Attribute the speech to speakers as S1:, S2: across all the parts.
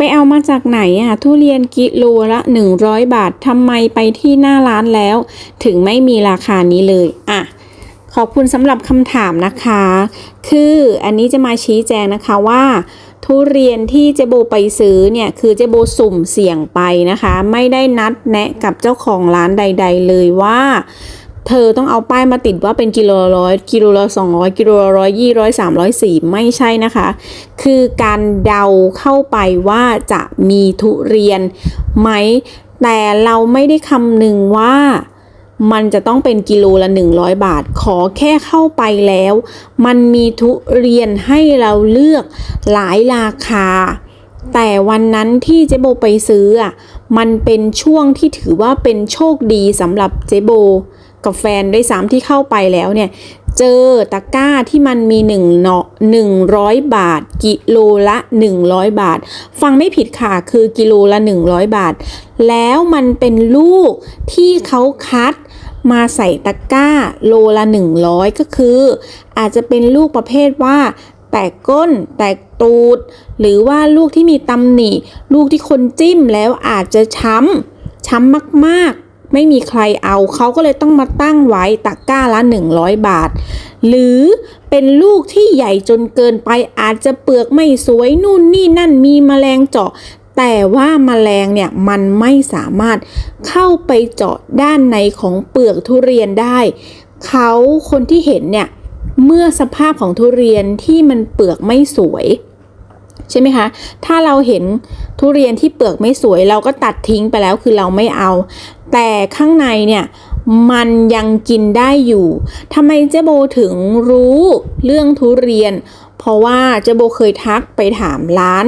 S1: ไปเอามาจากไหนอะทุเรียนกิโลละ 100 บาททำไมไปที่หน้าร้านแล้ว ถึงไม่มีราคานี้เลยอะขอบคุณสำหรับคำถามนะคะ คืออันนี้จะมาชี้แจงนะคะว่า ทุเรียนที่เจโบไปซื้อเนี่ย คือเจโบสุ่มเสี่ยงไปนะคะ ไม่ได้นัดแนะกับเจ้าของร้านใด ๆ เลยว่า เธอต้องเอาป้ายมาติดว่าเป็นกิโลละร้อยกิโลละสองร้อยกิโลละร้อยยี่ร้อยสามร้อยสี่ไม่ใช่นะคะ คือการเดาเข้าไปว่าจะมีทุเรียนไหม แต่เราไม่ได้คำนึงว่ามันจะต้องเป็นกิโลละ 100 บาท ขอแค่เข้าไปแล้ว มันมีทุเรียนให้เราเลือกหลายราคา แต่วันนั้นที่เจโบไปซื้ออะมันเป็นช่วงที่ถือว่าเป็นโชคดีสำหรับเจโบ กับแฟนด้วยซ้ำที่เข้าไปแล้วเนี่ย เจอตะกร้าที่มันมีหนึ่งเนาะหนึ่งร้อยบาท กิโลละ 100 บาท ฟังไม่ผิดค่ะ คือกิโลละ 100 บาท แล้วมันเป็นลูกที่เขาคัดมาใส่ตะกร้าโลละ 100 ก็คือ อาจจะเป็นลูกประเภทว่า แตกก้น แตกตูด หรือว่าลูกที่มีตำหนิ ลูกที่คนจิ้มแล้วอาจจะช้ำช้ำมากๆ ไม่มีใครเอาเขาก็เลยต้องมาตั้งไว้ตะกร้าละ 100 บาท หรือเป็นลูกที่ใหญ่จนเกินไปอาจจะเปลือกไม่สวยนู่นนี่นั่นมีแมลงเจาะ แต่ว่าแมลงเนี่ยมันไม่สามารถเข้าไปเจาะด้านในของเปลือกทุเรียนได้ เขาคนที่เห็นเนี่ยเมื่อสภาพของทุเรียนที่มันเปลือกไม่สวย ใช่ไหมคะ ถ้าเราเห็นทุเรียนที่เปลือกไม่สวยเราก็ตัดทิ้งไปแล้วคือเราไม่เอา แต่ข้างในเนี่ยมันยังกินได้อยู่ทำไมเจ๊โบถึงรู้เรื่องทุเรียน เพราะว่าเจ๊โบเคยทักไปถามร้าน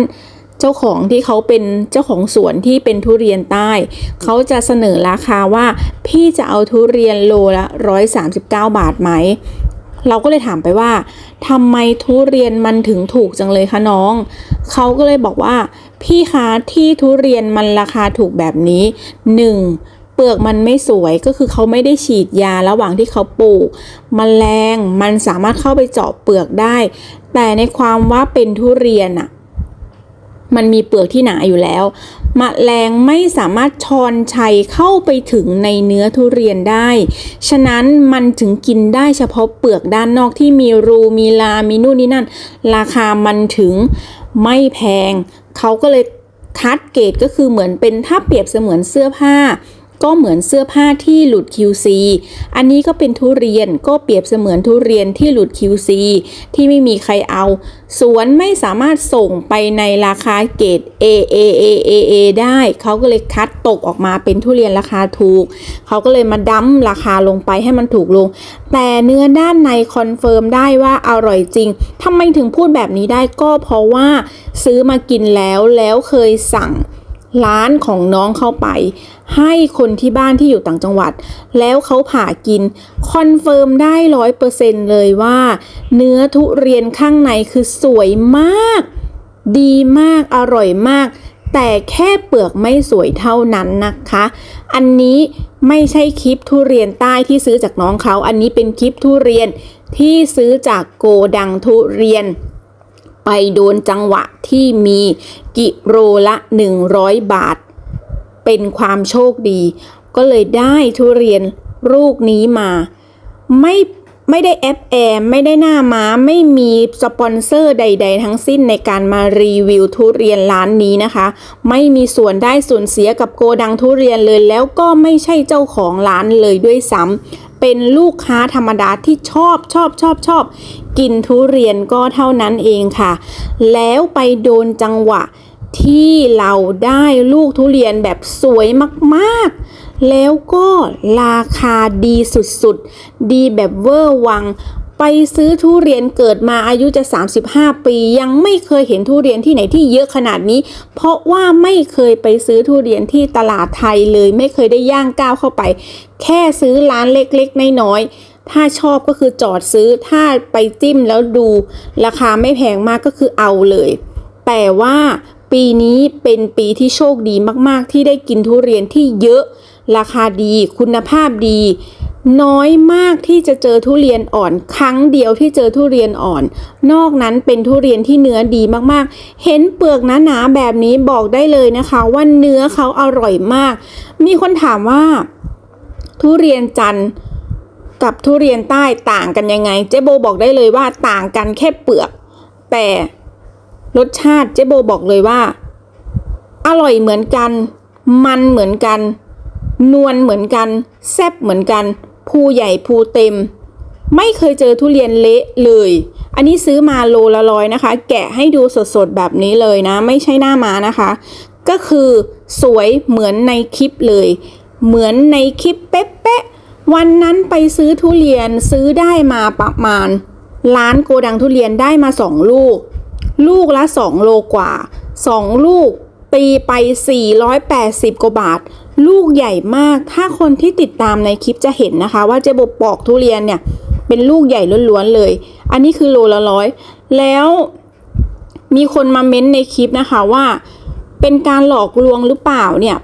S1: เจ้าของที่เขาเป็นเจ้าของสวนที่เป็นทุเรียนใต้ เขาจะเสนอราคาว่าพี่จะเอาทุเรียนโลละ 139 บาทไหม เราก็เลยถามไปว่าทำไมทุเรียนมันถึงถูกจังเลยคะน้อง เขาก็เลยบอกว่า พี่คะที่ทุเรียนมันราคาถูกแบบนี้ 1. เปลือกมันไม่สวยก็คือเขาไม่ได้ฉีดยาระหว่างที่เขาปลูกมแมลงมันสามารถเข้าไปเจาะเปลือกได้ แต่ในความว่าเป็นทุเรียนอะ มันมีเปลือกที่หนาอยู่แล้วมแมลงไม่สามารถชอนชัยเข้าไปถึงในเนื้อทุเรียนได้ ฉะนั้นมันถึงกินได้เฉพาะเปลือกด้านนอกที่มีรูมีลา มีนู่นนี่นั่น ราคามันถึงไม่แพง เขาก็เลยคัดเกรดก็คือเหมือนเป็นถ้าเปรียบเสมือนเสื้อผ้า ก็เหมือนเสื้อผ้าที่หลุด QC อันนี้ก็เป็นทุเรียนก็เปรียบเสมือนทุเรียนที่หลุด QC ที่ไม่มีใครเอา สวนไม่สามารถส่งไปในราคาเกรด A A A A A ได้ เขาก็เลยคัดตกออกมาเป็นทุเรียนราคาถูก เขาก็เลยมาดั้มราคาลงไปให้มันถูกลง แต่เนื้อด้านในคอนเฟิร์มได้ว่าอร่อยจริงทำไมถึงพูดแบบนี้ได้ก็เพราะว่าซื้อมากินแล้วแล้วเคยสั่ง ร้านของน้องเข้าไป ให้คนที่บ้านที่อยู่ต่างจังหวัด แล้วเขาผ่ากิน คอนเฟิร์มได้ร้อยเปอร์เซ็นเลยว่า เนื้อทุเรียนข้างในคือสวยมาก ดีมากอร่อยมาก แต่แค่เปลือกไม่สวยเท่านั้นนะคะ อันนี้ไม่ใช่คลิปทุเรียนใต้ที่ซื้อจากน้องเขา อันนี้เป็นคลิปทุเรียนที่ซื้อจากโกดังทุเรียน ไปโดนจังหวะที่มีกิโลละ 100 บาท เป็นความโชคดี ก็เลยได้ทุเรียนลูกนี้มา ไม่ไม่ได้แอปแอร์ไม่ได้หน้าม้าไม่มีสปอนเซอร์ใด ๆ ทั้งสิ้นในการมารีวิวทุเรียนร้านนี้นะคะ ไม่มีส่วนได้ส่วนเสียกับโกดังทุเรียนเลย แล้วก็ไม่ใช่เจ้าของร้านเลยด้วยซ้ำ เป็นลูกค้าธรรมดาที่ชอบชอบชอบชอบ กินทุเรียนก็เท่านั้นเองค่ะ แล้วไปโดนจังหวะที่เราได้ลูกทุเรียนแบบสวยมากๆ แล้วก็ราคาดีสุดๆ ดีแบบเวอร์วัง ไปซื้อทุเรียนเกิดมาอายุจะ 35 ปี ยังไม่เคยเห็นทุเรียนที่ไหนที่เยอะขนาดนี้ เพราะว่าไม่เคยไปซื้อทุเรียนที่ตลาดไทยเลยไม่เคยได้ย่างก้าวเข้าไป แค่ซื้อร้านเล็กๆน้อยๆถ้าชอบก็คือจอดซื้อถ้าไปจิ้มแล้วดู ราคาไม่แพงมากก็คือเอาเลย แต่ว่าปีนี้เป็นปีที่โชคดีมากๆ ที่ได้กินทุเรียนที่เยอะ ราคาดีคุณภาพดี น้อยมากที่จะเจอทุเรียนอ่อน ครั้งเดียวที่เจอทุเรียนอ่อน นอกนั้นเป็นทุเรียนที่เนื้อดีมากๆ เห็นเปลือกหนาๆแบบนี้บอกได้เลยนะคะว่าเนื้อเขาอร่อยมาก มีคนถามว่า ทุเรียนจันทร์กับทุเรียนใต้ต่างกันยังไง เจ๊โบบอกได้เลยว่าต่างกันแค่เปลือก แต่รสชาติเจ๊โบบอกเลยว่า อร่อยเหมือนกัน มันเหมือนกัน นวลเหมือนกัน แซ่บเหมือนกัน ภูใหญ่ภูเต็ม ไม่เคยเจอทุเรียนเละเลย อันนี้ซื้อมาโลละร้อยนะคะ แกะให้ดูสดๆแบบนี้เลยนะ ไม่ใช่หน้ามานะคะ ก็คือสวยเหมือนในคลิปเลย เหมือนในคลิปเป๊ะๆวันนั้นไปซื้อทุเรียนซื้อได้มาประมาณร้านโกดังทุเรียนได้มาสองลูก ลูกละ2โลกว่า2ลูกตีไป 480 กว่าบาท ลูกใหญ่มาก ถ้าคนที่ติดตามในคลิปจะเห็นนะคะ ว่าเจ๊บบปอกทุเรียนเนี่ยเป็นลูกใหญ่ล้วนๆเลย อันนี้คือโลละร้อย แล้วมีคนมาเม้นในคลิปนะคะว่า เป็นการหลอกลวงหรือเปล่าเนี่ย